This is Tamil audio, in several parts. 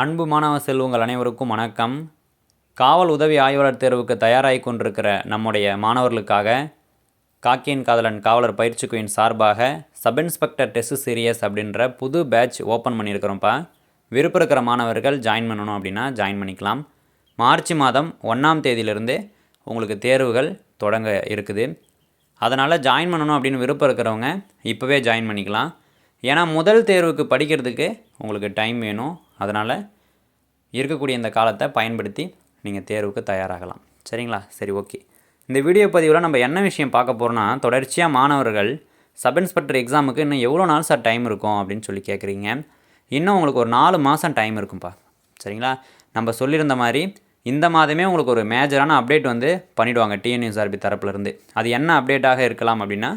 அன்பு மாணவ செல்வங்கள் அனைவருக்கும் வணக்கம். காவல் உதவி ஆய்வாளர் தேர்வுக்கு தயாராகி கொண்டிருக்கிற நம்முடைய மாணவர்களுக்காக காக்கியின் காதலன் காவலர் பயிற்சிக்குயின் சார்பாக சப் இன்ஸ்பெக்டர் டெஸ்ட் சீரியஸ் அப்படின்ற புது பேட்ச் ஓப்பன் பண்ணியிருக்கிறோம்ப்பா. விருப்பம் இருக்கிற மாணவர்கள் ஜாயின் பண்ணணும் அப்படின்னா ஜாயின் பண்ணிக்கலாம். மார்ச் மாதம் ஒன்றாம் தேதியிலிருந்து உங்களுக்கு தேர்வுகள் தொடங்க இருக்குது. அதனால் ஜாயின் பண்ணணும் அப்படின்னு விருப்பம் இருக்கிறவங்க இப்போவே ஜாயின் பண்ணிக்கலாம். ஏன்னா முதல் தேர்வுக்கு படிக்கிறதுக்கு உங்களுக்கு டைம் வேணும். அதனால் இருக்கக்கூடிய இந்த காலத்தை பயன்படுத்தி நீங்கள் தேர்வுக்கு தயாராகலாம். சரிங்களா? சரி ஓகே இந்த வீடியோ பதிவில் நம்ம என்ன விஷயம் பார்க்க போகிறோன்னா தொடர்ச்சியாக மாணவர்கள் சப் இன்ஸ்பெக்டர் எக்ஸாமுக்கு இன்னும் எவ்வளோ நாள் சார் டைம் இருக்கும் அப்படின்னு சொல்லி கேட்குறீங்க இன்னும் உங்களுக்கு ஒரு நாலு மாதம் டைம் இருக்கும்ப்பா சரிங்களா? நம்ம சொல்லியிருந்த மாதிரி இந்த மாதமே உங்களுக்கு ஒரு மேஜரான அப்டேட் வந்து பண்ணிவிடுவாங்க டிஎன்யூஎஸ்ஆர்பி தரப்புலேருந்து அது என்ன அப்டேட்டாக இருக்கலாம் அப்படின்னா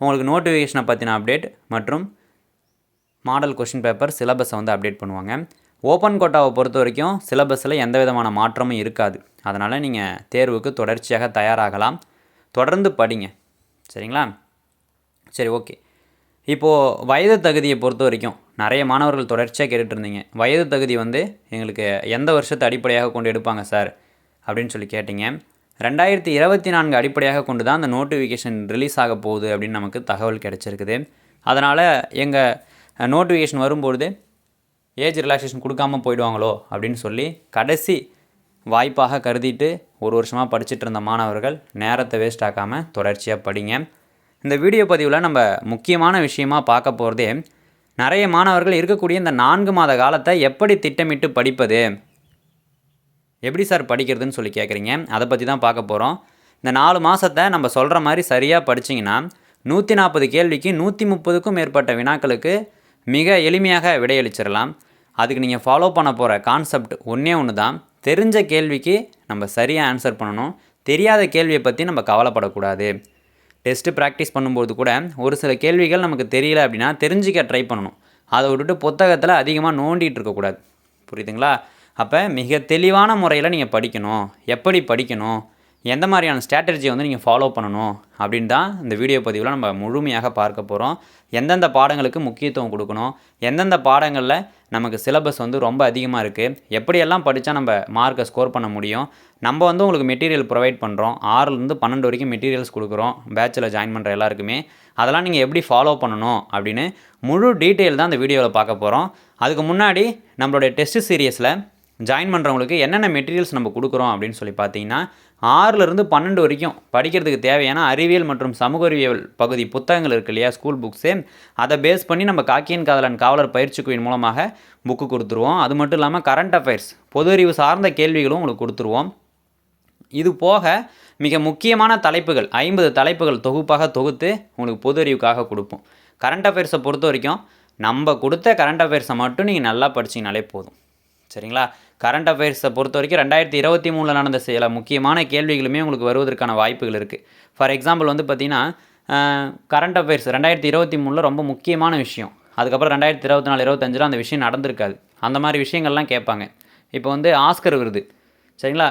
உங்களுக்கு நோட்டிஃபிகேஷனை பற்றின அப்டேட் மற்றும் மாடல் கொஷின் பேப்பர் சிலபஸை வந்து அப்டேட் பண்ணுவாங்க. ஓப்பன் கோட்டாவை பொறுத்த வரைக்கும் சிலபஸில் எந்த விதமான மாற்றமும் இருக்காது. அதனால் நீங்கள் தேர்வுக்கு தொடர்ச்சியாக தயாராகலாம். தொடர்ந்து படிங்க. சரிங்களா? சரி ஓகே இப்போது வயது தகுதியை பொறுத்த வரைக்கும் நிறைய மாணவர்கள் தொடர்ச்சியாக கேட்டுட்டு இருந்தீங்க. வயது தகுதி வந்து எங்களுக்கு எந்த வருஷத்தை அடிப்படையாக கொண்டு எடுப்பாங்க சார் அப்படின்னு சொல்லி கேட்டிங்க. ரெண்டாயிரத்தி இருபத்தி நான்கு அடிப்படையாக கொண்டு தான் அந்த நோட்டிஃபிகேஷன் ரிலீஸ் ஆக போகுது அப்படின்னு நமக்கு தகவல் கிடச்சிருக்குது. அதனால் எங்கள் நோட்டிஃபிகேஷன் வரும்பொழுது ஏஜ் ரிலாக்ஸேஷன் கொடுக்காம போயிடுவாங்களோ அப்படின்னு சொல்லி கடைசி வாய்ப்பாக கருதிட்டு ஒரு வருஷமாக படிச்சுட்டு இருந்த மாணவர்கள் நேரத்தை வேஸ்ட் ஆக்காமல் தொடர்ச்சியாக படிங்க. இந்த வீடியோ பதிவில் நம்ம முக்கியமான விஷயமா பார்க்க போகிறதே நிறைய மாணவர்கள் இருக்கக்கூடிய இந்த நான்கு மாத காலத்தை எப்படி திட்டமிட்டு படிப்பது? எப்படி சார் படிக்கிறதுன்னு சொல்லி கேட்குறீங்க அதை பற்றி தான் பார்க்க போகிறோம் இந்த நாலு மாதத்தை நம்ம சொல்கிற மாதிரி சரியாக படிச்சிங்கன்னா நூற்றி நாற்பது கேள்விக்கு நூற்றி முப்பதுக்கும் மேற்பட்ட வினாக்களுக்கு மிக எளிமையாக விடையளிச்சிடலாம். அதுக்கு நீங்கள் ஃபாலோ பண்ண போகிற கான்செப்ட் ஒன்றே ஒன்று தான் தெரிஞ்ச கேள்விக்கு நம்ம சரியாக ஆன்சர் பண்ணணும். தெரியாத கேள்வியை பற்றி நம்ம கவலைப்படக்கூடாது. டெஸ்ட்டு ப்ராக்டிஸ் பண்ணும்போது கூட ஒரு சில கேள்விகள் நமக்கு தெரியல அப்படின்னா தெரிஞ்சிக்க ட்ரை பண்ணணும். அதை விட்டுட்டு புத்தகத்தில் அதிகமாக நோண்டிகிட்டு இருக்கக்கூடாது புரியுதுங்களா? அப்போ மிக தெளிவான முறையில் நீங்கள் படிக்கணும். எப்படி படிக்கணும்? எந்த மாதிரியான ஸ்ட்ராட்டஜியை வந்து நீங்கள் ஃபாலோ பண்ணணும் அப்படின்னு தான் இந்த வீடியோ பதிவில் நம்ம முழுமையாக பார்க்க போகிறோம் எந்தெந்த பாடங்களுக்கு முக்கியத்துவம் கொடுக்கணும்? எந்தெந்த பாடங்களில் நமக்கு சிலபஸ் வந்து ரொம்ப அதிகமாக இருக்குது எப்படியெல்லாம் படித்தா நம்ம மார்க்கை ஸ்கோர் பண்ண முடியும்? நம்ம வந்து உங்களுக்கு மெட்டீரியல் ப்ரொவைட் பண்ணுறோம் ஆறுலேருந்து பன்னெண்டு வரைக்கும் மெட்டீரியல்ஸ் கொடுக்குறோம். பேச்சில் ஜாயின் பண்ணுற எல்லாருக்குமே. அதெல்லாம் நீங்கள் எப்படி ஃபாலோ பண்ணணும் அப்படின்னு முழு டீட்டெயில் தான் இந்த வீடியோவில் பார்க்க போகிறோம் அதுக்கு முன்னாடி நம்மளுடைய டெஸ்ட் சீரியஸில் ஜாயின் பண்ணுறவங்களுக்கு என்னென்ன மெட்டீரியல்ஸ் நம்ம கொடுக்குறோம் அப்படின்னு சொல்லி பார்த்தீங்கன்னா ஆறுலேருந்து பன்னெண்டு வரைக்கும் படிக்கிறதுக்கு தேவையான அறிவியல் மற்றும் சமூக அறிவியல் பகுதி புத்தகங்கள் இருக்கு இல்லையா ஸ்கூல் புக்ஸு அதை பேஸ் பண்ணி நம்ம காக்கியன் காதலன் காவலர் பயிற்சி குழுவின் மூலமாக புக்கு கொடுத்துருவோம். அது மட்டும் இல்லாமல் கரண்ட் அஃபேர்ஸ் பொது அறிவு சார்ந்த கேள்விகளும் உங்களுக்கு கொடுத்துருவோம். இது போக மிக முக்கியமான தலைப்புகள் ஐம்பது தலைப்புகள் தொகுப்பாக தொகுத்து உங்களுக்கு பொது அறிவுக்காக கொடுப்போம். கரண்ட் அஃபேர்ஸை பொறுத்த வரைக்கும் நம்ம கொடுத்த கரண்ட் அஃபேர்ஸை மட்டும் நீங்கள் நல்லா படிச்சிங்கனாலே போதும். சரிங்களா? கரண்ட் அஃபேர்ஸை பொறுத்த வரைக்கும் ரெண்டாயிரத்தி இருபத்தி மூணில் நடந்த சில முக்கியமான கேள்விகளுமே உங்களுக்கு வருவதற்கான வாய்ப்புகள் இருக்குது ஃபார் எக்ஸாம்பிள் வந்து பார்த்திங்கன்னா கரண்ட் அஃபேர்ஸ் ரெண்டாயிரத்தி இருபத்தி மூணில் ரொம்ப முக்கியமான விஷயம். அதுக்கப்புறம் ரெண்டாயிரத்தி இருபத்தி நாலு இருபத்தஞ்சில் அந்த விஷயம் நடந்திருக்காது. அந்த மாதிரி விஷயங்கள்லாம் கேட்பாங்க. இப்போ வந்து ஆஸ்கர் விருது. சரிங்களா?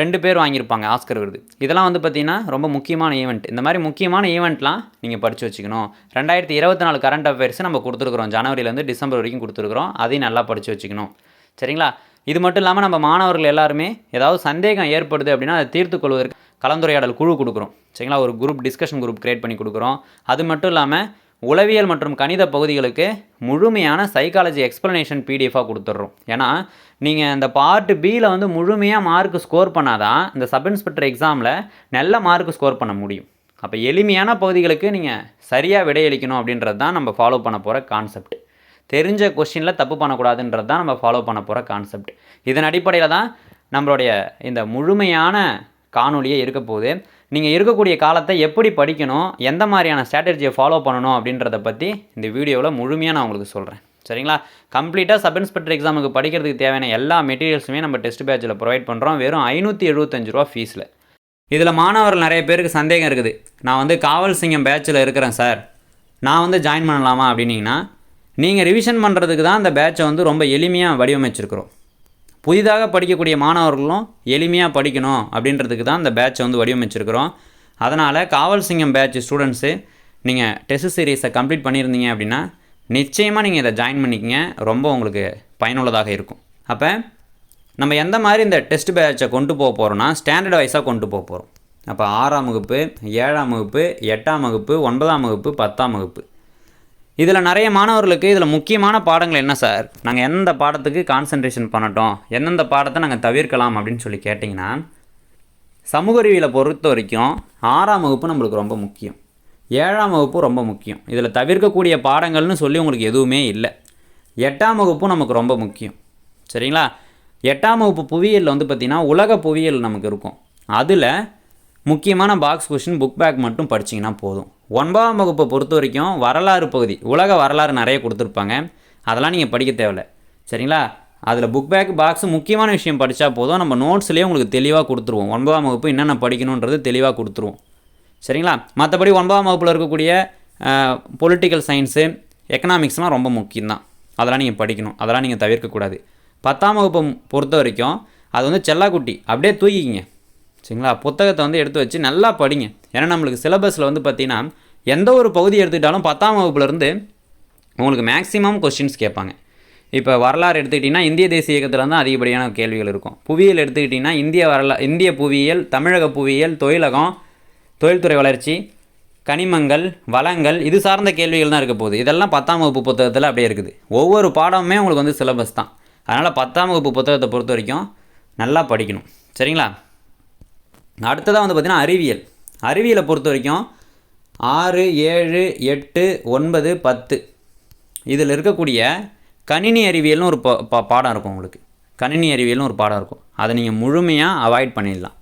ரெண்டு பேர் வாங்கியிருப்பாங்க ஆஸ்கர் விருது. இதெல்லாம் வந்து பார்த்திங்கன்னா ரொம்ப முக்கியமான ஈவெண்ட் இந்த மாதிரி முக்கியமான ஈவெண்ட்லாம் நீங்கள் படித்து வச்சுக்கணும். ரெண்டாயிரத்தி இருபத்தி நாலு கரண்ட் அஃபேர்ஸ் நம்ம கொடுத்துருக்குறோம். ஜனவரிலேருந்து டிசம்பர் வரைக்கும் கொடுத்துருக்குறோம். அதையும் நல்லா படித்து வச்சுக்கணும். சரிங்களா? இது மட்டும் இல்லாமல் நம்ம மாணவர்கள் எல்லாருமே ஏதாவது சந்தேகம் ஏற்படுது அப்படின்னா அதை தீர்த்து கொள்வதற்கு கலந்துரையாடல் குழு கொடுக்குறோம். சரிங்களா? ஒரு குரூப் டிஸ்கஷன் குரூப் கிரியேட் பண்ணி கொடுக்குறோம். அது மட்டும் இல்லாமல் உளவியல் மற்றும் கணித பகுதிகளுக்கு முழுமையான சைக்காலஜி எக்ஸ்ப்ளனேஷன் பிடிஎஃபாக கொடுத்துட்றோம். ஏன்னா நீங்கள் இந்த பார்ட் பியில் வந்து முழுமையாக மார்க் ஸ்கோர் பண்ணாதான் இந்த சப் இன்ஸ்பெக்டர் எக்ஸாமில் நல்ல மார்க் ஸ்கோர் பண்ண முடியும். அப்போ எளிமையான பகுதிகளுக்கு நீங்கள் சரியாக விடையளிக்கணும் அப்படின்றது தான் நம்ம ஃபாலோ பண்ண போகிற கான்செப்ட் தெரிஞ்ச கொஷினில் தப்பு பண்ணக்கூடாதுன்றது தான் நம்ம ஃபாலோ பண்ண போகிற கான்செப்ட் இதன் அடிப்படையில் தான் நம்மளுடைய இந்த முழுமையான காணொலியே இருக்க போகுது. நீங்கள் இருக்கக்கூடிய காலத்தை எப்படி படிக்கணும் எந்த மாதிரியான ஸ்ட்ராட்டஜியை ஃபாலோ பண்ணணும் அப்படின்றத பற்றி இந்த வீடியோவில் முழுமையாக நான் உங்களுக்கு சொல்கிறேன் சரிங்களா? கம்ப்ளீட்டாக சப் இன்ஸ்பெக்டர் எக்ஸாமுக்கு படிக்கிறதுக்கு தேவையான எல்லா மெட்டீரியல்ஸுமே நம்ம டெஸ்ட் பேட்சில் ப்ரொவைட் பண்ணுறோம் வெறும் ஐநூற்றி எழுபத்தஞ்சு ரூபா ஃபீஸில் இதில் மாணவர்கள் நிறைய பேருக்கு சந்தேகம் இருக்குது. நான் வந்து காவல் சிங்கம் பேட்சில் இருக்கிறேன் சார் நான் வந்து ஜாயின் பண்ணலாமா அப்படின்னீங்கன்னா நீங்கள் ரிவிஷன் பண்ணுறதுக்கு தான் அந்த பேட்சை வந்து ரொம்ப எளிமையாக வடிவமைச்சிருக்கிறோம். புதிதாக படிக்கக்கூடிய மாணவர்களும் எளிமையாக படிக்கணும் அப்படின்றதுக்கு தான் இந்த பேட்சை வந்து வடிவமைச்சிருக்கிறோம். அதனால் காவல் சிங்கம் பேட்ச் ஸ்டூடெண்ட்ஸு நீங்கள் டெஸ்ட் சீரீஸை கம்ப்ளீட் பண்ணியிருந்தீங்க அப்படின்னா நிச்சயமாக நீங்கள் இதை ஜாயின் பண்ணிக்கங்க. ரொம்ப உங்களுக்கு பயனுள்ளதாக இருக்கும். அப்போ நம்ம எந்த மாதிரி இந்த டெஸ்ட் பேட்சை கொண்டு போக போகிறோம்னா ஸ்டாண்டர்ட் வைஸாக கொண்டு போக போகிறோம் அப்போ ஆறாம் வகுப்பு ஏழாம் வகுப்பு எட்டாம் வகுப்பு ஒன்பதாம் வகுப்பு பத்தாம் வகுப்பு. இதில் நிறைய மாணவர்களுக்கு இதில் முக்கியமான பாடங்கள் என்ன சார்? நாங்கள் எந்த பாடத்துக்கு கான்சன்ட்ரேஷன் பண்ணட்டும் எந்தெந்த பாடத்தை நாங்கள் தவிர்க்கலாம் அப்படின்னு சொல்லி கேட்டிங்கன்னா சமூக அறிவியலை பொறுத்த வரைக்கும் ஆறாம் வகுப்பு நம்மளுக்கு ரொம்ப முக்கியம். ஏழாம் வகுப்பு ரொம்ப முக்கியம். இதில் தவிர்க்கக்கூடிய பாடங்கள்னு சொல்லி உங்களுக்கு எதுவுமே இல்லை. எட்டாம் வகுப்பும் நமக்கு ரொம்ப முக்கியம். சரிங்களா? எட்டாம் வகுப்பு புவியியலில் வந்து பார்த்திங்கன்னா உலக புவியியல் நமக்கு இருக்கும். அதில் முக்கியமான பாக்ஸ் கொஷின் புக் பேக் மட்டும் படிச்சிங்கன்னா போதும். ஒன்பதாம் வகுப்பை பொறுத்த வரைக்கும் வரலாறு பகுதி. உலக வரலாறு நிறைய கொடுத்துருப்பாங்க. அதெல்லாம் நீங்கள் படிக்க தேவையில்ல. சரிங்களா? அதில் புக் பேக் பாக்ஸ் முக்கியமான விஷயம் படித்தா போதும். நம்ம நோட்ஸ்லேயே உங்களுக்கு தெளிவாக கொடுத்துருவோம். ஒன்பதாம் வகுப்பு என்னென்ன படிக்கணுன்றது தெளிவாக கொடுத்துருவோம். சரிங்களா? மற்றபடி ஒன்பதாம் வகுப்பில் இருக்கக்கூடிய பொலிட்டிக்கல் சயின்ஸு எக்கனாமிக்ஸ்லாம் ரொம்ப முக்கியம்தான். அதெல்லாம் நீங்கள் படிக்கணும். அதெல்லாம் நீங்கள் தவிர்க்கக்கூடாது. பத்தாம் வகுப்பை பொறுத்த வரைக்கும் அது வந்து செல்லாக்குட்டி. அப்படியே தூக்கிக்கிங்க. சரிங்களா? புத்தகத்தை வந்து எடுத்து வச்சு நல்லா படிங்க. ஏன்னா நம்மளுக்கு சிலபஸில் வந்து பார்த்திங்கன்னா எந்த ஒரு பகுதி எடுத்துக்கிட்டாலும் பத்தாம் வகுப்புலேருந்து உங்களுக்கு மேக்ஸிமம் கொஸ்டின்ஸ் கேட்பாங்க. இப்போ வரலாறு எடுத்துக்கிட்டிங்கன்னா இந்திய தேசிய இயக்கத்தில் தான் அதிகப்படியான கேள்விகள் இருக்கும். புவியியல் எடுத்துக்கிட்டிங்கன்னா இந்திய வரலா இந்திய புவியியல் தமிழக புவியியல் தொழிலகம் தொழில்துறை வளர்ச்சி கனிமங்கள் வளங்கள் இது சார்ந்த கேள்விகள் தான் இருக்க போகுது. இதெல்லாம் பத்தாம் வகுப்பு புத்தகத்தில் அப்படியே இருக்குது. ஒவ்வொரு பாடமுமே உங்களுக்கு வந்து சிலபஸ் தான். அதனால் பத்தாம் வகுப்பு புத்தகத்தை பொறுத்த வரைக்கும் நல்லா படிக்கணும். சரிங்களா? அடுத்ததாக வந்து பார்த்திங்கன்னா அறிவியல். அறிவியலை பொறுத்த வரைக்கும் ஆறு ஏழு எட்டு ஒன்பது பத்து. இதில் இருக்கக்கூடிய கணினி அறிவியல்னு ஒரு பா- பாடம் இருக்கும் உங்களுக்கு. கணினி அறிவியல்னு ஒரு பாடம் இருக்கும். அதை நீங்கள் முழுமையாக அவாய்ட் பண்ணிடலாம்.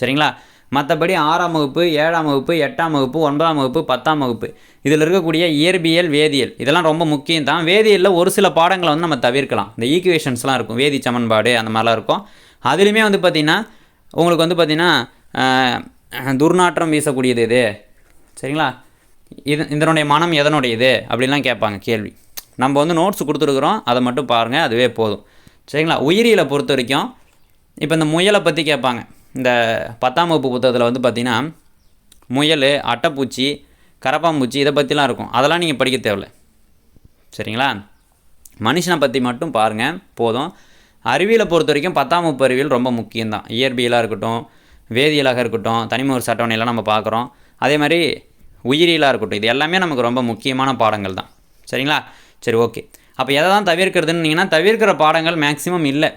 சரிங்களா? மற்றபடி ஆறாம் வகுப்பு ஏழாம் வகுப்பு எட்டாம் வகுப்பு ஒன்பதாம் வகுப்பு பத்தாம் வகுப்பு. இதில் இருக்கக்கூடிய இயற்பியல் வேதியியல். இதெல்லாம் ரொம்ப முக்கியம் தான். வேதியியலில் ஒரு சில பாடங்களை வந்து நம்ம தவிர்க்கலாம். இந்த ஈக்குவேஷன்ஸ்லாம் இருக்கும். வேதி சமன்பாடு அந்த மாதிரிலாம் இருக்கும். அதுலேயுமே வந்து பார்த்திங்கன்னா உங்களுக்கு வந்து பார்த்திங்கன்னா துர்நாற்றம் வீசக்கூடியது இது சரிங்களா? இது இதனுடைய மனம் எதனுடையது? அப்படிலாம் கேட்பாங்க கேள்வி. நம்ம வந்து நோட்ஸ் கொடுத்துருக்குறோம் அதை மட்டும் பாருங்கள் அதுவே போதும். சரிங்களா? உயிரியலை பொறுத்த வரைக்கும் இப்போ இந்த முயலை பற்றி கேட்பாங்க. இந்த பத்தாம் வகுப்பு புத்தகத்தில் வந்து பார்த்திங்கன்னா முயல் அட்டைப்பூச்சி கரப்பாம்பூச்சி இதை பற்றிலாம் இருக்கும். அதெல்லாம் நீங்கள் படிக்க தேவையில்ல. சரிங்களா? மனுஷனை பற்றி மட்டும் பாருங்கள் போதும். அறிவியலை பொறுத்த வரைக்கும் பத்தாம் வகுப்பு அறிவியல் ரொம்ப முக்கியம்தான். இயற்பியலாக இருக்கட்டும் வேதியியலாக இருக்கட்டும் தனிமொரு சட்டவணையெல்லாம் நம்ம பார்க்குறோம். அதே மாதிரி உயிரியலாக இருக்கட்டும் இது எல்லாமே நமக்கு ரொம்ப முக்கியமான பாடங்கள் தான். சரிங்களா? சரி ஓகே. அப்போ எதை தான் தவிர்க்கிறதுன்னு தவிர்க்கிற பாடங்கள் மேக்ஸிமம் இல்லை.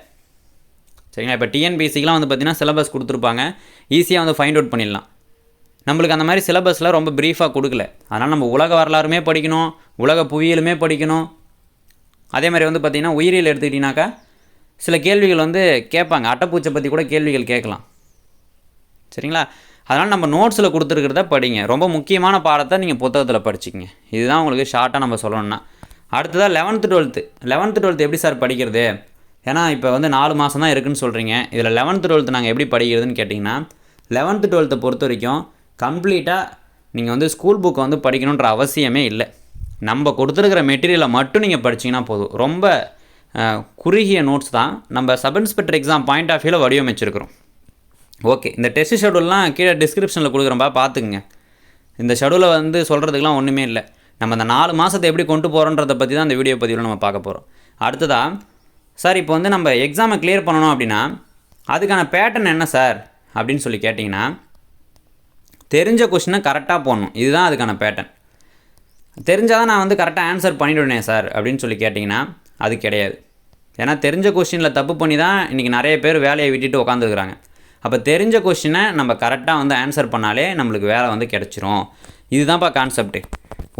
சரிங்களா? இப்போ டிஎன்பிசிக்கெலாம் வந்து பார்த்திங்கன்னா சிலபஸ் கொடுத்துருப்பாங்க. ஈஸியாக வந்து ஃபைண்ட் அவுட் பண்ணிடலாம். நம்மளுக்கு அந்த மாதிரி சிலபஸில் ரொம்ப ப்ரீஃபாக கொடுக்கல. அதனால் நம்ம உலக வரலாறுமே படிக்கணும் உலக புவியியலுமே படிக்கணும். அதே மாதிரி வந்து பார்த்திங்கன்னா உயிரியல் எடுத்துக்கிட்டிங்கனாக்கா சில கேள்விகள் வந்து கேட்பாங்க. அட்டைப்பூச்சை பற்றி கூட கேள்விகள் கேட்கலாம். சரிங்களா? அதனால் நம்ம நோட்ஸில் கொடுத்துருக்கிறத படிங்க. ரொம்ப முக்கியமான பாடத்தை நீங்கள் புத்தகத்தில் படிச்சுக்கங்க. இதுதான் உங்களுக்கு ஷார்ட்டாக நம்ம சொல்லணும்னா. அடுத்ததாக லெவன்த்து டுவெல்த்து லெவன்த்து டுவெல்த்து எப்படி சார் படிக்கிறது? ஏன்னா இப்போ வந்து நாலு மாதம் தான் இருக்குன்னு சொல்கிறீங்க இதில் லெவன்த்து டுவெல்த்து நாங்கள் எப்படி படிக்கிறதுன்னு கேட்டிங்கன்னா லெவன்த்து டுவெல்த்தை பொறுத்த வரைக்கும் கம்ப்ளீட்டாக நீங்கள் வந்து ஸ்கூல் புக்கை வந்து படிக்கணுன்ற அவசியமே இல்லை. நம்ம கொடுத்துருக்கிற மெட்டீரியலை மட்டும் நீங்கள் படிச்சிங்கன்னா போதும். ரொம்ப குறுகிய நோட்ஸ் தான். நம்ம sub inspector exam point of வியூவில் வடிவமைச்சிருக்கிறோம். ஓகே இந்த டெஸ்ட் ஷெடியூல்லாம் கீழே டிஸ்கிரிப்ஷனில் கொடுக்குறப்பா பார்த்துக்குங்க. இந்த ஷெடியூலை வந்து சொல்கிறதுக்கெலாம் ஒன்றுமே இல்லை. நம்ம இந்த நாலு மாதத்தை எப்படி கொண்டு போகிறோன்றதை பற்றி தான் இந்த வீடியோ பதிவில் நம்ம பார்க்க போகிறோம் அடுத்ததாக சார் இப்போ வந்து நம்ம எக்ஸாமை கிளியர் பண்ணணும் அப்படின்னா அதுக்கான பேட்டர்ன் என்ன சார் அப்படின்னு சொல்லி கேட்டிங்கன்னா தெரிஞ்ச கொஷினை கரெக்டாக போடணும். இதுதான் அதுக்கான பேட்டர்ன் தெரிஞ்சால் தான் நான் வந்து கரெக்டாக ஆன்சர் பண்ணிவிடுவேனே சார் அப்படின்னு சொல்லி கேட்டிங்கன்னா அது கிடையாது. ஏன்னா தெரிஞ்ச கொஷினில் தப்பு பண்ணி தான் இன்றைக்கி நிறைய பேர் வேலையை விட்டுட்டு உக்காந்துருக்குறாங்க. அப்போ தெரிஞ்ச கொஷினை நம்ம கரெக்டாக வந்து ஆன்சர் பண்ணாலே நம்மளுக்கு வேலை வந்து கிடச்சிரும். இதுதான்ப்பா கான்செப்ட்டு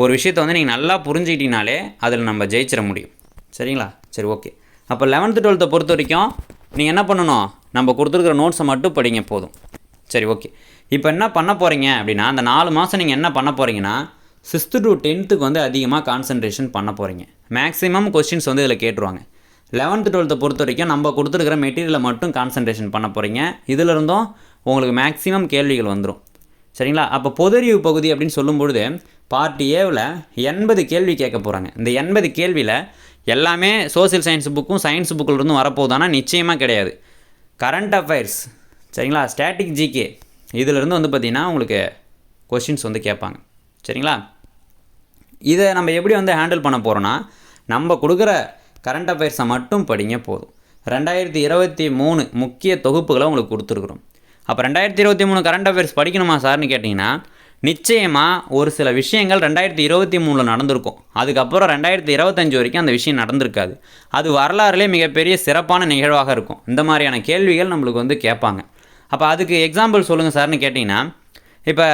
ஒரு விஷயத்தை வந்து நீங்கள் நல்லா புரிஞ்சுக்கிட்டீங்கனாலே அதில் நம்ம ஜெயிச்சிட முடியும். சரிங்களா? சரி ஓகே அப்போ லெவன்த்து டுவெல்த்தை பொறுத்த வரைக்கும் நீங்கள் என்ன பண்ணணும்? நம்ம கொடுத்துருக்குற நோட்ஸை மட்டும் படிங்க போதும். சரி ஓகே இப்போ என்ன பண்ண போகிறீங்க அப்படின்னா அந்த நாலு மாதம் நீங்கள் என்ன பண்ண போகிறீங்கன்னா சிக்ஸ்த்து டு டென்த்துக்கு வந்து அதிகமாக கான்சன்ட்ரேஷன் பண்ண போகிறீங்க மேக்ஸிமம் கொஸ்டின்ஸ் வந்து இதில் கேட்டுருவாங்க. லெவன்த்து டுவெல்த்தை பொறுத்த வரைக்கும் நம்ம கொடுத்துருக்கிற மெட்டீரியலை மட்டும் கான்சன்ட்ரேஷன் பண்ண போகிறீங்க இதிலிருந்தும் உங்களுக்கு மேக்ஸிமம் கேள்விகள் வந்துடும் சரிங்களா? அப்போ பொதறிவு பகுதி அப்படின்னு சொல்லும்பொழுது பார்ட்டி ஏவில் எண்பது கேள்வி கேட்க போகிறாங்க இந்த எண்பது கேள்வியில் எல்லாமே சோசியல் சயின்ஸ் புக்கும் சயின்ஸ் புக்கிலிருந்தும் வரப்போகுதானா நிச்சயமாக கிடையாது. கரண்ட் அஃபேர்ஸ் சரிங்களா? ஸ்டாட்டிக் ஜிகே இதிலிருந்து வந்து பார்த்திங்கன்னா உங்களுக்கு கொஷின்ஸ் வந்து கேட்பாங்க. சரிங்களா? இதை நம்ம எப்படி வந்து ஹேண்டில் பண்ண போகிறோன்னா நம்ம கொடுக்குற கரண்ட் அஃபேர்ஸை மட்டும் படிங்க போதும். ரெண்டாயிரத்தி இருபத்தி மூணு முக்கிய தொகுப்புகளை உங்களுக்கு கொடுத்துருக்குறோம். அப்போ ரெண்டாயிரத்தி இருபத்தி மூணு கரண்ட் அஃபேர்ஸ் படிக்கணுமா சார்னு கேட்டிங்கன்னா நிச்சயமாக ஒரு சில விஷயங்கள் ரெண்டாயிரத்தி இருபத்தி மூணில் நடந்திருக்கும். அதுக்கப்புறம் ரெண்டாயிரத்தி இருபத்தஞ்சி வரைக்கும் அந்த விஷயம் நடந்திருக்காது. அது வரலாறுலேயே மிகப்பெரிய சிறப்பான நிகழ்வாக இருக்கும். இந்த மாதிரியான கேள்விகள் நம்மளுக்கு வந்து கேட்பாங்க. அப்போ அதுக்கு எக்ஸாம்பிள் சொல்லுங்கள் சார்னு கேட்டிங்கன்னா இப்போ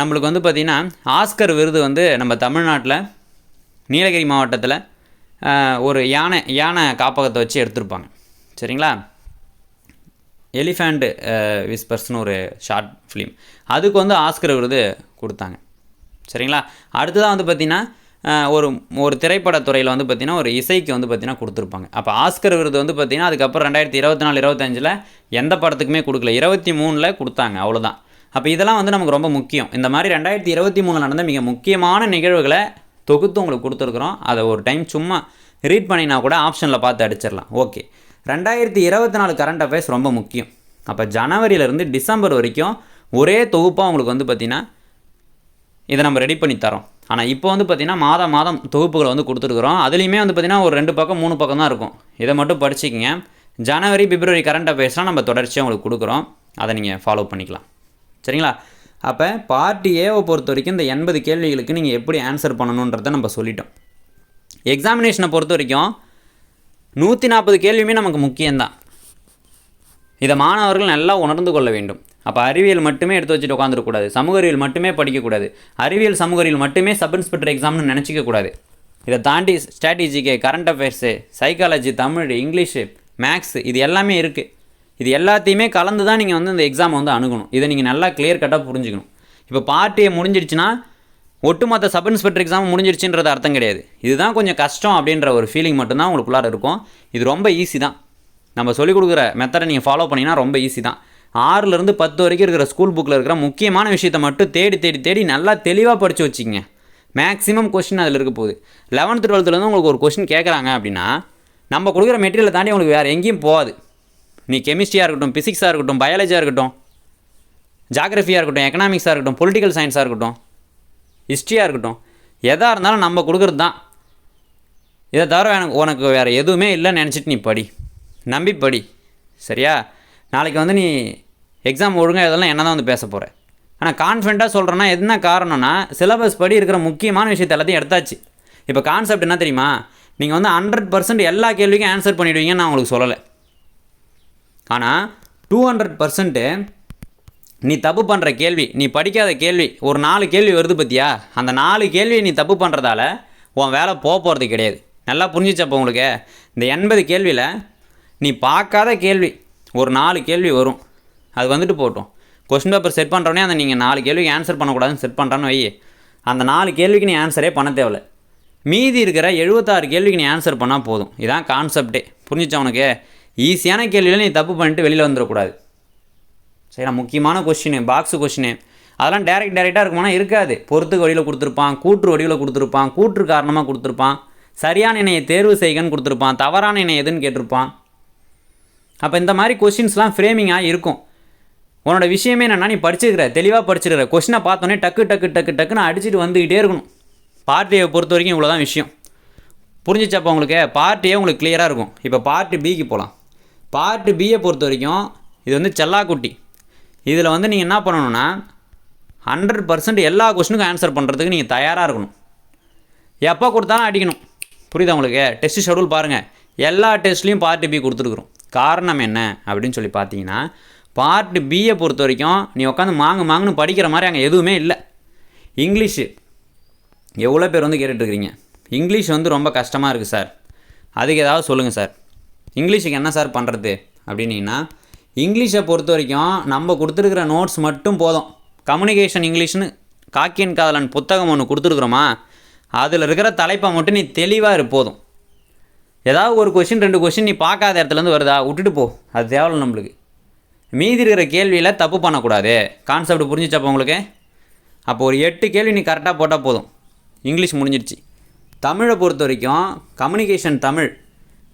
நம்மளுக்கு வந்து பார்த்திங்கன்னா ஆஸ்கர் விருது வந்து நம்ம தமிழ்நாட்டில் நீலகிரி மாவட்டத்தில் ஒரு யானை யானை காப்பகத்தை வச்சு எடுத்திருப்பாங்க. சரிங்களா? எலிஃபேண்ட் விஸ்பர்ஸ்னு ஒரு ஷார்ட் ஃபிலிம் அதுக்கு வந்து ஆஸ்கர் விருது கொடுத்தாங்க. சரிங்களா? அடுத்ததாக வந்து பார்த்திங்கன்னா ஒரு ஒரு திரைப்படத்துறையில் வந்து பார்த்திங்கன்னா ஒரு இசைக்கு வந்து பார்த்திங்கன்னா கொடுத்துருப்பாங்க. அப்போ ஆஸ்கர் விருது வந்து பார்த்திங்கன்னா அதுக்கப்புறம் ரெண்டாயிரத்தி இருபத்தி நாலு இருபத்தஞ்சில் எந்த படத்துக்குமே கொடுக்கல. இருபத்தி மூணில் கொடுத்தாங்க அவ்வளோதான் அப்போ இதெல்லாம் வந்து நமக்கு ரொம்ப முக்கியம். இந்த மாதிரி ரெண்டாயிரத்தி இருபத்தி மூணில் நடந்த மிக முக்கியமான நிகழ்வுகளை தொகுத்து உங்களுக்கு கொடுத்துருக்குறோம். அதை ஒரு டைம் சும்மா ரீட் பண்ணினா கூட ஆப்ஷனில் பார்த்து அடிச்சிடலாம். ஓகே ரெண்டாயிரத்தி இருபத்தி நாலு கரண்ட் அஃபேர்ஸ் ரொம்ப முக்கியம். அப்போ ஜனவரியிலேருந்து டிசம்பர் வரைக்கும் ஒரே தொகுப்பாக உங்களுக்கு வந்து பார்த்திங்கன்னா இதை நம்ம ரெடி பண்ணி தரோம். ஆனால் இப்போ வந்து பார்த்திங்கன்னா மாதம் மாதம் தொகுப்புகளை வந்து கொடுத்துருக்குறோம். அதுலேயுமே வந்து பார்த்திங்கன்னா ஒரு ரெண்டு பக்கம் மூணு பக்கம் தான் இருக்கும். இதை மட்டும் படிச்சுக்கிங்க. ஜனவரி பிப்ரவரி கரண்ட் அஃபேர்ஸ்லாம் நம்ம தொடர்ச்சியாக உங்களுக்கு கொடுக்குறோம். அதை நீங்கள் ஃபாலோ பண்ணிக்கலாம். சரிங்களா? அப்போ பார்ட்டி ஏவை பொறுத்த வரைக்கும் இந்த எண்பது கேள்விகளுக்கு நீங்கள் எப்படி ஆன்சர் பண்ணணுன்றதை நம்ம சொல்லிட்டோம். எக்ஸாமினேஷனை பொறுத்த வரைக்கும் நூற்றி நாற்பது கேள்வியுமே நமக்கு முக்கியம்தான். இதை மாணவர்கள் நல்லா உணர்ந்து கொள்ள வேண்டும். அப்போ அறிவியல் மட்டுமே எடுத்து வச்சுட்டு உட்காந்துருக்கூடாது சமூக அறிவியல் மட்டுமே படிக்கக்கூடாது அறிவியல் சமூக அறிவியல் மட்டுமே சப் இன்ஸ்பெக்டர் எக்ஸாம்னு நினச்சிக்க கூடாது. இதை தாண்டி ஸ்ட்ராட்டஜிக்கு current affairs psychology Tamil English maths இது எல்லாமே இருக்குது இது எல்லாத்தையுமே கலந்து தான் நீங்கள் வந்து இந்த எக்ஸாம் வந்து அணுகணும். இதை நீங்கள் நல்லா கிளியர் கட்டாக புரிஞ்சுக்கணும். இப்போ பார்ட்டியை முடிஞ்சிடுச்சுன்னா ஒட்டுமொத்த சப் இன்ஸ்பெக்டர் எக்ஸாம் முடிஞ்சிடுச்சுன்றது அர்த்தம் கிடையாது. இதுதான் கொஞ்சம் கஷ்டம் அப்படின்ற ஒரு ஃபீலிங் மட்டும்தான் உங்களுக்குள்ளார இருக்கும். இது ரொம்ப ஈஸி தான். நம்ம சொல்லிக் கொடுக்குற மெத்தடை நீங்கள் ஃபாலோ பண்ணிங்கன்னா ரொம்ப ஈஸி தான். ஆறுலேருந்து பத்து வரைக்கும் இருக்கிற ஸ்கூல் புக்கில் இருக்கிற முக்கியமான விஷயத்தை மட்டும் தேடி தேடி தேடி நல்லா தெளிவாக படித்து வச்சுக்கங்க. மேக்ஸிமம் கொஷின் அதில் இருக்க போகுது. லெவன்த்து டுவெல்த்துலேருந்து உங்களுக்கு ஒரு கொஷின் கேட்குறாங்க அப்படின்னா நம்ம கொடுக்குற மெட்டீரியலை தாண்டி உங்களுக்கு வேறு எங்கேயும் போகாது. நீ கெமிஸ்ட்ரியாக இருக்கட்டும் ஃபிசிக்ஸாக இருக்கட்டும் பயாலஜியாக இருக்கட்டும் ஜாகிரஃபியாக இருக்கட்டும் எக்கனாமிக்ஸாக இருக்கட்டும் பொலிட்டிக்கல் சயின்ஸாக இருக்கட்டும் ஹிஸ்ட்ரியாக இருக்கட்டும் எதாக இருந்தாலும் நம்ம கொடுக்குறது தான். இதை தவிர எனக்கு உனக்கு வேறு எதுவுமே இல்லைன்னு நினச்சிட்டு நீ படி. நம்பி படி. சரியா? நாளைக்கு வந்து நீ எக்ஸாம் ஒழுங்காக இதெல்லாம் என்ன தான் வந்து பேச போகிற ஆனால் கான்ஃபிடண்ட்டாக சொல்கிறேன்னா என்ன காரணம்னா சிலபஸ் படி இருக்கிற முக்கியமான விஷயத்தை எல்லாத்தையும் எடுத்தாச்சு. இப்போ கான்செப்ட் என்ன தெரியுமா? நீங்கள் வந்து ஹண்ட்ரட் பர்சன்ட் எல்லா கேள்விக்கும் ஆன்சர் பண்ணிவிடுவீங்கன்னு நான் உங்களுக்கு சொல்லலை. ஆனால் டூ ஹண்ட்ரட் பர்சன்ட்டு நீ தப்பு பண்ணுற கேள்வி நீ படிக்காத கேள்வி ஒரு நாலு கேள்வி வருது பற்றியா அந்த நாலு கேள்வியை நீ தப்பு பண்ணுறதால உன் வேலை போக போகிறது கிடையாது. நல்லா புரிஞ்சிச்சப்போ உங்களுக்கு? இந்த எண்பது கேள்வியில் நீ பார்க்காத கேள்வி ஒரு நாலு கேள்வி வரும். அது வந்துட்டு போட்டோம். கொஸ்டின் பேப்பர் செட் பண்ணுறோன்னே அந்த நீங்கள் நாலு கேள்விக்கு ஆன்சர் பண்ணக்கூடாதுன்னு செட் பண்ணுறான்னு வை அந்த நாலு கேள்விக்கு நீ ஆன்சரே பண்ண தேவையில்ல. மீதி இருக்கிற எழுபத்தாறு கேள்விக்கு நீ ஆன்சர் பண்ணால் போதும். இதான் கான்செப்டே புரிஞ்சிச்சா உனக்கு? ஈஸியான கேள்வியில் நீ தப்பு பண்ணிட்டு வெளியில் வந்துடக்கூடாது. சரிண்ணா முக்கியமான கொஷினு பாக்ஸு கொஷினு அதெல்லாம் டேரெக்ட் டேரெக்டாக இருக்குமானா இருக்காது. பொறுத்துக்கு வடிவில் கொடுத்துருப்பான் கூற்று வடிவில் கொடுத்துருப்பான் கூற்று காரணமாக கொடுத்துருப்பான் சரியான இணையை தேர்வு செய்கன்னு கொடுத்துருப்பான் தவறான இணை எதுன்னு கேட்டிருப்பான். அப்போ இந்த மாதிரி கொஷின்ஸ்லாம் ஃப்ரேமிங்காக இருக்கும். உன்னோட விஷயமே என்னன்னா நீ படிச்சிருக்கிற தெளிவாக படிச்சிருக்கிற கொஷினை பார்த்தோன்னே டக்கு டக்கு டக்கு டக்குன்னு அடிச்சுட்டு வந்துக்கிட்டே இருக்கணும். பார்ட்டியை பொறுத்த வரைக்கும் இவ்வளோ தான் விஷயம் புரிஞ்சிச்சப்போ உங்களுக்கு? பார்ட்டியே உங்களுக்கு கிளியராக இருக்கும். இப்போ பார்ட்டி பிக்கு போகலாம் பார்ட்டு பியை பொறுத்த வரைக்கும் இது வந்து செல்லாக்குட்டி. இதில் வந்து நீங்கள் என்ன பண்ணணும்னா ஹண்ட்ரட் பர்சன்ட் எல்லா கொஸ்டினுக்கும் ஆன்சர் பண்ணுறதுக்கு நீங்கள் தயாராக இருக்கணும். எப்போ கொடுத்தாலும் அடிக்கணும். புரியுதா உங்களுக்கு? டெஸ்ட் ஷெடியூல் பாருங்கள் எல்லா டெஸ்ட்லேயும் பார்ட் பி கொடுத்துருக்குறோம். காரணம் என்ன அப்படின்னு சொல்லி பார்த்தீங்கன்னா பார்ட் பியை பொறுத்த வரைக்கும் நீ உட்காந்து மாங்கு மாங்குன்னு படிக்கிற மாதிரி அங்கே எதுவுமே இல்லை. இங்கிலீஷு எவ்வளோ பேர் வந்து கேட்டுட்ருக்கிறீங்க இங்கிலீஷ் வந்து ரொம்ப கஷ்டமாக இருக்குது சார் அதுக்கு ஏதாவது சொல்லுங்கள் சார் இங்கிலீஷுக்கு என்ன சார் பண்ணுறது அப்படின்னீங்கன்னா இங்கிலீஷை பொறுத்த வரைக்கும் நம்ம கொடுத்துருக்குற நோட்ஸ் மட்டும் போதும். கம்யூனிகேஷன் இங்கிலீஷ்னு காக்கியன் காதலன் புத்தகம் ஒன்று கொடுத்துருக்குறோமா அதில் இருக்கிற தலைப்பை மட்டும் நீ தெளிவாக இரு போதும். ஏதாவது ஒரு கொஷின் ரெண்டு கொஷின் நீ பார்க்காத இடத்துலேருந்து வருதா? விட்டுட்டு போ. அது தேவையில்லை நம்மளுக்கு. மீதி இருக்கிற கேள்வியில் தப்பு பண்ணக்கூடாது. கான்செப்ட் புரிஞ்சிச்சப்போ உங்களுக்கு? அப்போ ஒரு எட்டு கேள்வி நீ கரெக்டாக போட்டால் போதும். இங்கிலீஷ் முடிஞ்சிடுச்சு தமிழை பொறுத்த வரைக்கும் கம்யூனிகேஷன் தமிழ்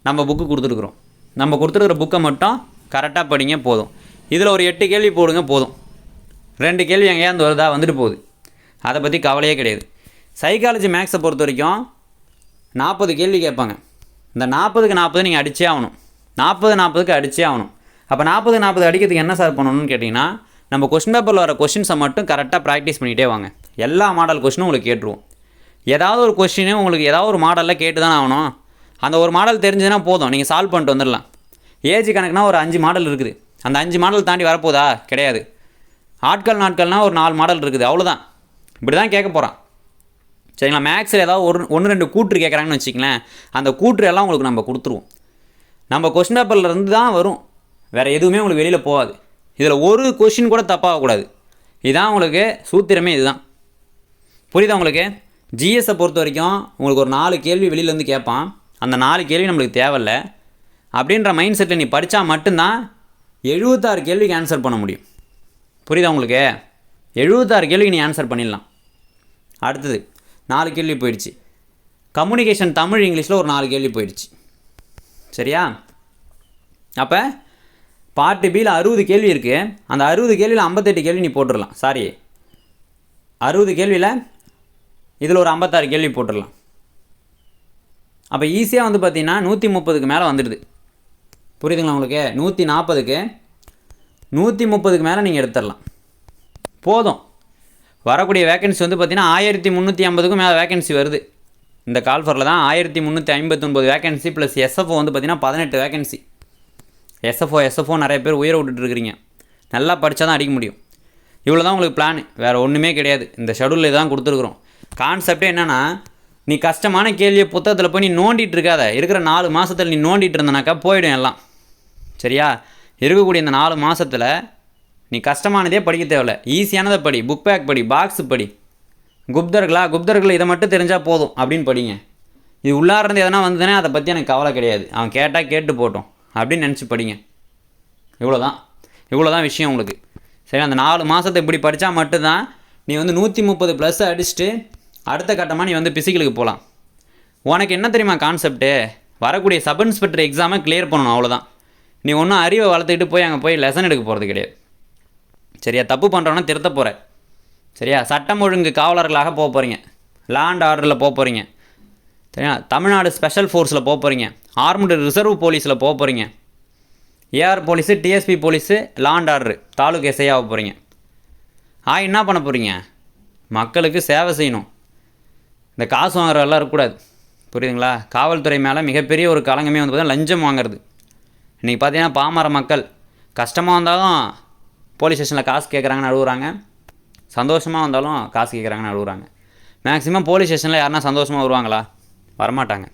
நம்ம புக்கு கொடுத்துருக்குறோம். நம்ம கொடுத்துருக்குற புக்கை மட்டும் கரெக்டாக படிங்க போதும். இதில் ஒரு எட்டு கேள்வி போடுங்க போதும். ரெண்டு கேள்வி எங்கேயாந்து வருதா வந்துட்டு போகுது. அதை பற்றி கவலையே கிடையாது. சைக்காலஜி மேக்ஸை பொறுத்த வரைக்கும் நாற்பது கேள்வி கேட்பாங்க. இந்த நாற்பதுக்கு நாற்பது நீங்கள் அடிச்சே ஆகணும். நாற்பது நாற்பதுக்கு அடிச்சே ஆகணும். அப்போ நாற்பது நாற்பது அடிக்கிறதுக்கு என்ன சார் பண்ணணும்னு கேட்டிங்கன்னா நம்ம கொஸ்டின் பேப்பரில் வர கொஷின்ஸை மட்டும் கரெக்டாக ப்ராக்டிஸ் பண்ணிகிட்டே வாங்க. எல்லா மாடல் கொஷினும் உங்களுக்கு கேட்டுருவோம். ஏதாவது ஒரு கொஸ்டினு உங்களுக்கு ஏதாவது ஒரு மாடலில் கேட்டு தானே ஆகணும். அந்த ஒரு மாடல் தெரிஞ்சதுன்னா போதும். நீங்கள் சால்வ் பண்ணிட்டு வந்துடலாம். ஏஜ் கணக்குனா ஒரு அஞ்சு மாடல் இருக்குது. அந்த அஞ்சு மாடல் தாண்டி வரப்போதா? கிடையாது. ஆட்கள் நாட்கள்னால் ஒரு நாலு மாடல் இருக்குது. அவ்வளோதான் இப்படி தான் கேட்க போகிறான் சரிங்களா? மேக்ஸில் ஏதாவது ஒரு ஒன்று ரெண்டு கூற்று கேட்குறாங்கன்னு வச்சுங்களேன் அந்த கூற்று எல்லாம் உங்களுக்கு நம்ம கொடுத்துருவோம். நம்ம கொஸ்டின் பேப்பரில் இருந்து தான் வரும். வேறு எதுவுமே உங்களுக்கு வெளியில் போகாது. இதில் ஒரு கொஷின் கூட தப்பாகக்கூடாது. இதுதான் உங்களுக்கு சூத்திரமே இதுதான். புரியுதா உங்களுக்கு? ஜிஎஸை பொறுத்த வரைக்கும் உங்களுக்கு ஒரு நாலு கேள்வி வெளியிலேருந்து கேட்பான். அந்த நாலு கேள்வி நம்மளுக்கு தேவையில்ல. அப்படின்ற மைண்ட் செட்டில் நீ படித்தா மட்டும்தான் எழுபத்தாறு கேள்விக்கு ஆன்சர் பண்ண முடியும். புரியுதா உங்களுக்கு? எழுபத்தாறு கேள்விக்கு நீ ஆன்சர் பண்ணிடலாம். அடுத்தது நாலு கேள்வி போயிடுச்சு. கம்யூனிகேஷன் தமிழ் இங்கிலீஷில் ஒரு நாலு கேள்வி போயிடுச்சு. சரியா? அப்போ பார்ட்டு பியில் அறுபது கேள்வி இருக்குது அந்த அறுபது கேள்வியில் ஐம்பத்தெட்டு கேள்வி நீ போட்டுடலாம். சாரி அறுபது கேள்வியில் இதில் ஒரு ஐம்பத்தாறு கேள்வி போட்டுடலாம். அப்போ ஈஸியாக வந்து பார்த்தீங்கன்னா நூற்றி முப்பதுக்கு மேலே வந்துடுது. புரியுதுங்களா உங்களுக்கு? நூற்றி நாற்பதுக்கு நூற்றி முப்பதுக்கு மேலே நீங்கள் எடுத்துடலாம். போதும். வரக்கூடிய வேக்கன்சி வந்து பார்த்தீங்கன்னா ஆயிரத்தி முந்நூற்றி ஐம்பதுக்கும் மேலே வேக்கன்சி வருது. இந்த கால்ஃபரில் தான் ஆயிரத்தி முந்நூற்றி ஐம்பத்தொன்பது வேகன்சி ப்ளஸ் எஸ்எஃப்ஓ வந்து பார்த்தீங்கன்னா பதினெட்டு வேகன்சி எஸ்எஃப்ஓ எஸ்எஃப்ஓ நிறைய பேர் உயிரை விட்டுட்டு இருக்கிறீங்க. நல்லா படித்தா தான் அடிக்க முடியும். இவ்வளோ தான் உங்களுக்கு பிளான் வேறு ஒன்றுமே கிடையாது. இந்த ஷெடியூலில் தான் கொடுத்துருக்குறோம். கான்செப்டே என்னென்னா நீ கஷ்டமான கேள்வியை புத்தகத்தில் போய் நீ நோண்டிட்டு இருக்காத இருக்கிற நாலு மாதத்தில் நீ நோண்டிட்டு இருந்தனாக்கா போயிடும் எல்லாம். சரியா? இருக்கக்கூடிய இந்த நாலு மாதத்தில் நீ கஷ்டமானதே படிக்க தேவையில்ல. ஈஸியானதை படி புக் பேக் படி பாக்ஸ் படி. குப்தர்களா? குப்தர்கள் இதை மட்டும் தெரிஞ்சால் போதும் அப்படின்னு படிங்க. இது உள்ளார்ந்து எதனா வந்ததுன்னா அதை பற்றி எனக்கு கவலை கிடையாது. அவன் கேட்டால் கேட்டு போட்டோம் அப்படின்னு நினச்சி படிங்க. இவ்வளோ தான் இவ்வளோ தான் விஷயம் உங்களுக்கு. சரி அந்த நாலு மாதத்தை இப்படி படித்தா மட்டும்தான் நீ வந்து நூற்றி முப்பது ப்ளஸ் அடிச்சுட்டு அடுத்த கட்டமாக நீ வந்து பிசிக்கலுக்கு போகலாம் உனக்கு என்ன தெரியுமா கான்செப்ட்டு வரக்கூடிய சப் இன்ஸ்பெக்டர் எக்ஸாமை கிளியர் பண்ணணும் அவ்வளோதான் நீ ஒன்றும் அறிவை வளர்த்துக்கிட்டு போய் அங்கே போய் லெசன் எடுக்க போகிறது கிடையாது. சரியா? தப்பு பண்ணுறவனா திருத்த போகிற சரியா? சட்டம் ஒழுங்கு காவலர்களாக போக போகிறீங்க லேண்ட் ஆர்டரில் போக போகிறீங்க சரியா? தமிழ்நாடு ஸ்பெஷல் ஃபோர்ஸில் போக போகிறீங்க ஆர்முடு ரிசர்வ் போலீஸில் போக போகிறீங்க AR police DSP police law and order taluk எஸ்ஐயாக போகிறீங்க ஆ என்ன பண்ண போகிறீங்க மக்களுக்கு சேவை செய்யணும். இந்த காசு வாங்குறதெல்லாம் இருக்கக்கூடாது. புரியுதுங்களா? காவல்துறை மேலே மிகப்பெரிய ஒரு களங்கமே வந்து பார்த்தீங்கன்னா லஞ்சம் வாங்குறது. இன்றைக்கி பார்த்தீங்கன்னா பாமர மக்கள் கஷ்டமாக வந்தாலும் போலீஸ் ஸ்டேஷனில் காசு கேட்குறாங்கன்னு அழுகுறாங்க சந்தோஷமாக வந்தாலும் காசு கேட்குறாங்கன்னு அழுகுறாங்க மேக்ஸிமம் போலீஸ் ஸ்டேஷனில் யாருன்னா சந்தோஷமாக வருவாங்களா? வரமாட்டாங்க.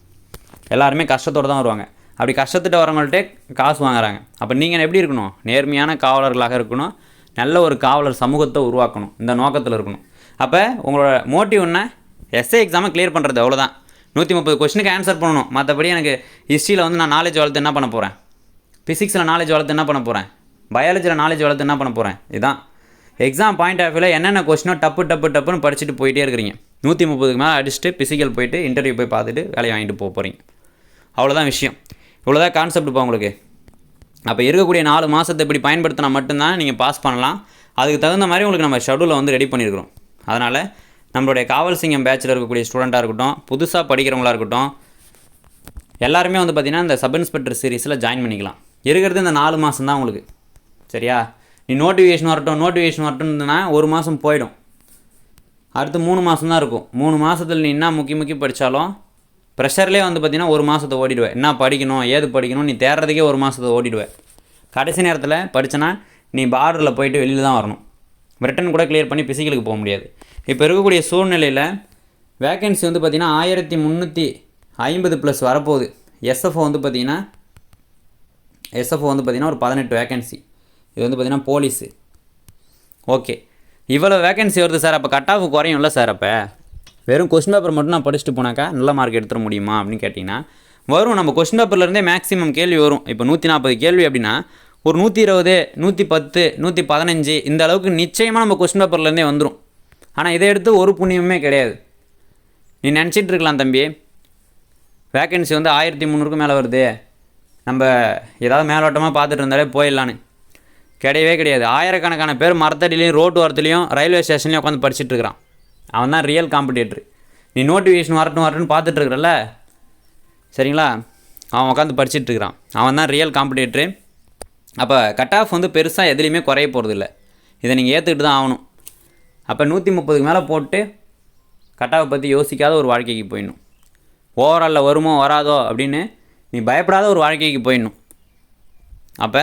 எல்லாருமே கஷ்டத்தோடு தான் வருவாங்க. அப்படி கஷ்டத்திட்ட வரவங்கள்ட்டே காசு வாங்குறாங்க. அப்போ நீங்கள் எப்படி இருக்கணும்? நேர்மையான காவலர்களாக இருக்கணும். நல்ல ஒரு காவலர் சமூகத்தை உருவாக்கணும். இந்த நோக்கத்தில் இருக்கணும். அப்போ உங்களோட மோட்டிவ் என்ன? எஸ்ஏ எக்ஸாமை கிளியர் பண்ணுறது அவ்வளோதான் நூற்றி முப்பது கொஸ்டினுக்கு ஆன்சர் பண்ணணும். மற்றபடி எனக்கு ஹிஸ்ட்ரியில் வந்து நான் நாலேஜ் வளர்த்து என்ன பண்ண போகிறேன் ஃபிசிக்ஸில் நாலேஜ் வளர்த்து என்ன பண்ண போகிறேன் பயாலஜியில் நாலேஜ் வளர்த்து என்ன பண்ண போகிறேன் இதுதான் எக்ஸாம் பாயிண்ட் ஆஃப் வியூவில் என்னென்ன கொஸ்டினோ டப்பு டப்பு டப்புன்னு படிச்சுட்டு போயிட்டே இருக்கிறீங்க. நூற்றி முப்பதுக்கு மேலே அடிச்சுட்டு ஃபிசிக்கல் போயிட்டு இன்டர்வியூ போய் பார்த்துட்டு வேலையை வாங்கிட்டு போக போகிறீங்க அவ்வளோதான் விஷயம். இவ்வளோதான் கான்செப்ட் இப்போ உங்களுக்கு. அப்போ இருக்கக்கூடிய நாலு மாதத்தை இப்படி பயன்படுத்தினா மட்டும்தான் நீங்கள் பாஸ் பண்ணலாம். அதுக்கு தகுந்த மாதிரி உங்களுக்கு நம்ம ஷெடியூலை வந்து ரெடி பண்ணியிருக்கிறோம். அதனால் நம்மளுடைய காவல் சிங்கம் பேட்சில் இருக்கக்கூடிய ஸ்டூடெண்ட்டாக இருக்கட்டும் புதுசாக படிக்கிறவங்களா இருக்கட்டும் எல்லாருமே வந்து பார்த்திங்கன்னா இந்த சப் இன்ஸ்பெக்டர் சீரிஸில் ஜாயின் பண்ணிக்கலாம். இருக்கிறது இந்த நாலு மாதம் தான் உங்களுக்கு. சரியா? நீ நோட்டிஃபிகேஷன் வரட்டும் நோட்டிஃபிகேஷன் வரட்டும்னா ஒரு மாதம் போயிடும். அடுத்து மூணு மாதம் தான் இருக்கும். மூணு மாதத்தில் நீ என்ன முக்கி முக்கி படித்தாலும் ப்ரெஷர்லேயே வந்து பார்த்திங்கன்னா ஒரு மாதத்தை ஓடிடுவேன் என்ன படிக்கணும் ஏது படிக்கணும் நீ தேடுறதுக்கே ஒரு மாதத்தை ஓடிடுவேன் கடைசி நேரத்தில் படித்தனா நீ பார்டரில் போயிட்டு வெளியில் தான் வரணும். ரிட்டன் கூட கிளியர் பண்ணி பிசிக்கலுக்கு போக முடியாது. இப்போ இருக்கக்கூடிய சூழ்நிலையில் வேகன்சி வந்து பார்த்திங்கன்னா ஆயிரத்தி முந்நூற்றி ஐம்பது ப்ளஸ் வரப்போகுது. எஸ்எஃப்ஓ வந்து பார்த்திங்கன்னா எஸ்எஃப்ஓ வந்து பார்த்திங்கன்னா ஒரு பதினெட்டு வேகன்சி இது வந்து பார்த்திங்கன்னா போலீஸு ஓகே இவ்வளோ வேகன்சி வருது சார் அப்போ கட் ஆஃப் குறையும்ல சார் அப்போ? வெறும் கொஸ்டின் பேப்பர் மட்டும் நான் படிச்சுட்டு போனாக்கா நல்ல மார்க் எடுத்துட முடியுமா அப்படின்னு கேட்டிங்கன்னா வரும். நம்ம கொஸ்டின் பேப்பர்லேருந்தே மேக்ஸிமம் கேள்வி வரும். இப்போ நூற்றி நாற்பது கேள்வி அப்படின்னா ஒரு நூற்றி இருபது நூற்றி பத்து நூற்றி பதினஞ்சு இந்த அளவுக்கு நிச்சயமாக நம்ம கொஸ்டின் பேப்பர்லேருந்தே வந்துடும் ஆனால் இதை எடுத்து ஒரு புண்ணியமே கிடையாது. நீ நினச்சிட்டு இருக்கலாம் தம்பி. வேக்கன்சி வந்து ஆயிரத்தி முந்நூறுக்கும் மேலே வருது. நம்ம ஏதாவது மேலோட்டமாக பார்த்துட்டு இருந்தாலே போயிடலான்னு. கிடையவே கிடையாது. ஆயிரக்கணக்கான பேர் மரத்தடிலையும் ரோட்டு ஓரத்துலையும் ரயில்வே ஸ்டேஷன்லையும் உட்காந்து படிச்சுட்டு இருக்கிறான். அவன் தான் ரியல் காம்படிட்டர் நீ நோட்டிஃபிகேஷன் வரட்டும் வரட்டும்னு பார்த்துட்டு இருக்கிறல்ல? சரிங்களா? அவன் உட்காந்து படிச்சுட்டு இருக்கிறான். அவன் தான் ரியல் காம்படிட்டரு அப்போ கட் ஆஃப் வந்து பெருசாக எதுலேயுமே குறைய போகிறதில்ல இதை நீங்கள் ஏற்றுக்கிட்டு தான் ஆகணும். அப்போ நூற்றி முப்பதுக்கு மேலே போட்டு கட்டாவை பற்றி யோசிக்காத ஒரு வாழ்க்கைக்கு போயிடணும். ஓவராலில் வருமோ வராதோ அப்படின்னு நீ பயப்படாத ஒரு வாழ்க்கைக்கு போயிடணும். அப்போ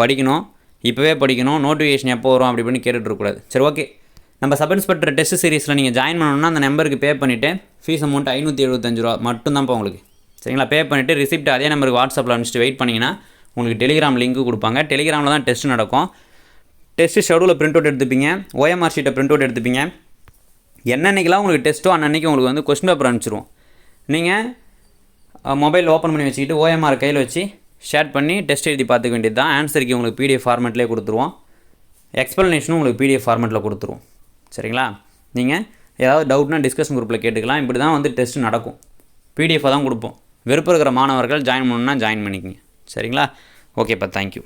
படிக்கணும். இப்போவே படிக்கணும். நோட்டிஃபிகேஷன் எப்போ வரும் அப்படி இப்படின்னு கேட்டுட்டு இருக்கக்கூடாது. சரி ஓகே நம்ம சப் இன்ஸ்பெக்டர் டெஸ்ட் சீரிஸில் நீங்கள் ஜாயின் பண்ணணும்னா அந்த நம்பருக்கு பே பண்ணிவிட்டு ஃபீஸ் அமௌண்ட் ஐநூற்றி எழுபத்தஞ்சு ரூபா மட்டும்தான்ப்பா உங்களுக்கு. சரிங்களா? பே பண்ணிவிட்டு ரிசிப்ட் அதே நம்பருக்கு வாட்ஸ்அப்பில் அனுப்பிச்சிட்டு வெயிட் பண்ணிங்கன்னா உங்களுக்கு டெலிகிராம் லிங்க்கு கொடுப்பாங்க. டெலிகிராமில் தான் டெஸ்ட் நடக்கும். டெஸ்ட்டு ஷெடியூலில் பிரிண்ட் அவுட் எடுத்துப்பீங்க. ஓஎம்ஆர் ஷீட்டை பிரிண்ட் அவுட் எடுத்துப்பீங்க. என்னன்னைக்கெல்லாம் உங்களுக்கு டெஸ்ட்டோ அன்னன்னைக்கு உங்களுக்கு வந்து கொஸ்டின் பேப்பர் அனுப்பிச்சிருவோம். நீங்கள் மொபைல் ஓப்பன் பண்ணி வச்சுக்கிட்டு ஓஎம்ஆர் கையில் வச்சு ஷேர் பண்ணி டெஸ்ட் எழுதி பார்த்துக்க வேண்டியது தான் ஆன்சருக்கு உங்களுக்கு பிடிஎஃப் ஃபார்மேட்லேயே கொடுத்துருவோம். எக்ஸ்ப்ளனேஷனும் உங்களுக்கு பிடிஎஃப் ஃபார்மேட்டில் கொடுத்துருவோம். சரிங்களா? நீங்கள் ஏதாவது டவுட்னா டிஸ்கஷன் குரூப்பில் கேட்டுக்கலாம். இப்படி தான் வந்து டெஸ்ட் நடக்கும். பிடிஎஃபாக தான் கொடுப்போம். விருப்பம் இருக்கிற மாணவர்கள் ஜாயின் பண்ணணுன்னா ஜாயின் பண்ணிக்கங்க. சரிங்களா? ஓகேப்பா தேங்க்யூ